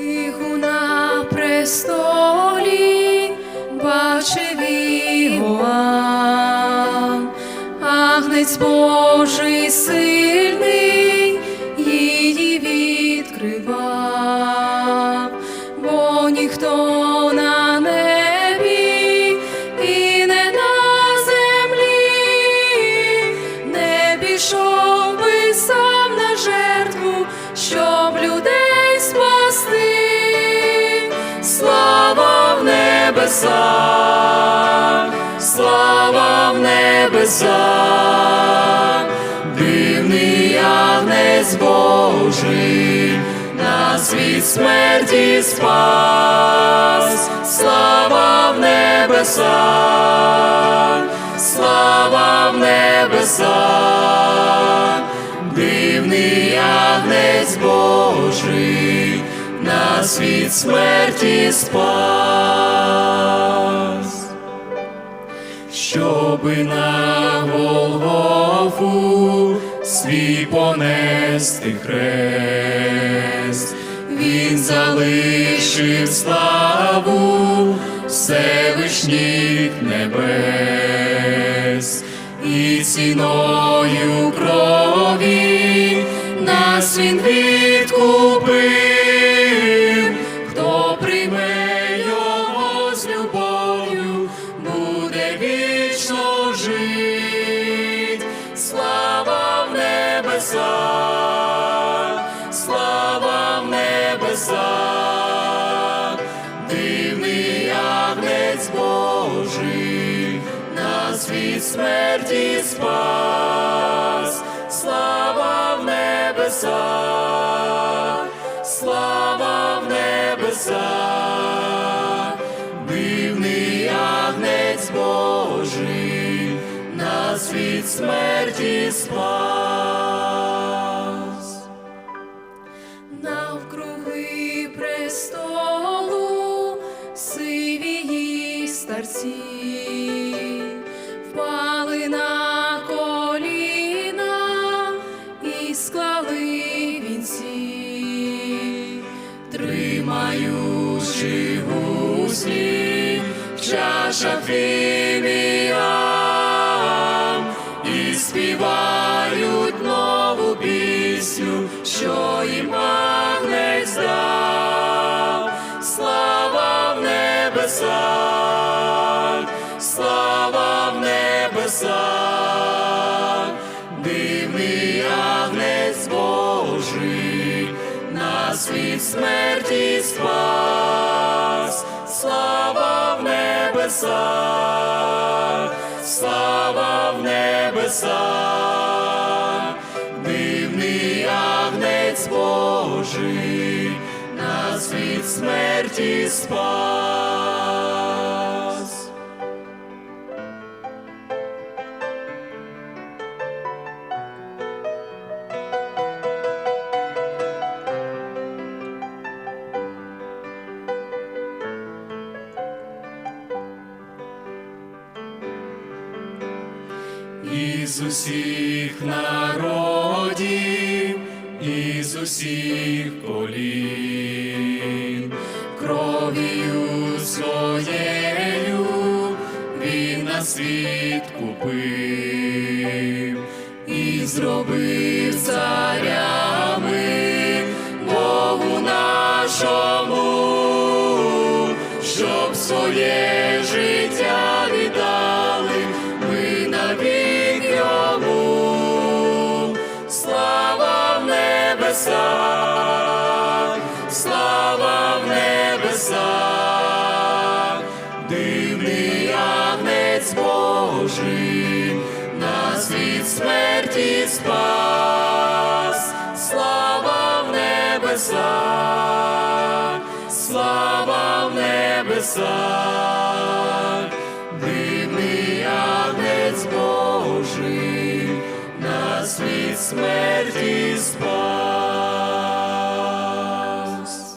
На престолі бачив Іоанн, Агнець Божий сильний небесах, слава в небесах, дивний Агнець Божий, нас від смерті спас, слава в небесах, слава в небесах, дивний Агнець Божий, нас від смерті спас. Щоби на Голгофу свій понести хрест, він залишив славу Всевишніх небес, і ціною крові нас він відкупив, жить. Слава в небесах, слава в небесах, дивний Агнець Божий, нас від смерті спас, слава в небесах, слава в небесах, нас від смерті спас. Навкруги престолу сивії старці впали на коліна і склали вінці, тримаючи гуслі в співають нову пісню, що їм Агнець дав. Слава в небесах, слава в небесах, дивний Агнець Божий, нас від смерті спас, небесах, слава в небесах, дивний Агнець Божий, нас від смерті спас. Із усіх народів, із усіх колін, кров'ю своєю він нас відкупив і зробив царями Богу нашому, щоб своє слава в небесах, дивний Агнець Божий, нас від смерті спас, слава в небесах, слава в небесах, дивний Агнець Божий, нас від смерті